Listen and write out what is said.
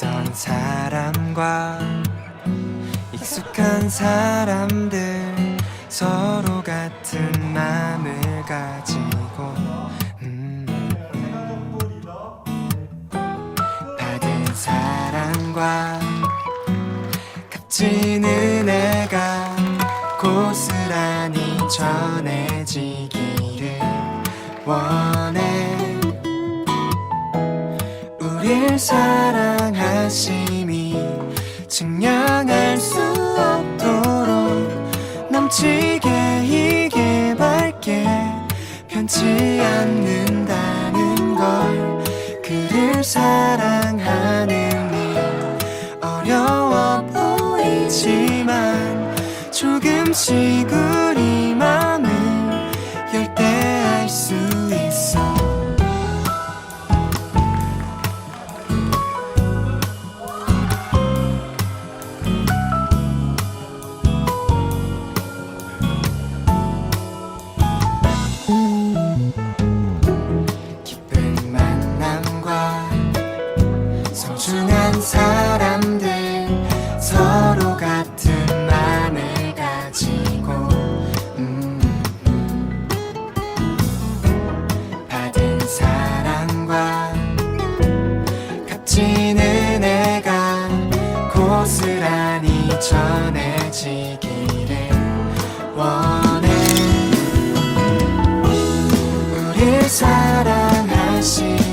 낯선 사람과 익숙한 사람들 서로 같은 마음을 가지고 음. 받은 사랑과 값진 은혜가 고스란히 전해지기를 원해 우릴 사랑하 심이 증명할 수 없도록 넘치게 이게 밝게 변치 않는다는 걸 그를 사랑하는 일. 어려워 보이지만 조금씩 우리 값진 은혜가 고스란히 전해지기를 원해. 우릴 사랑하심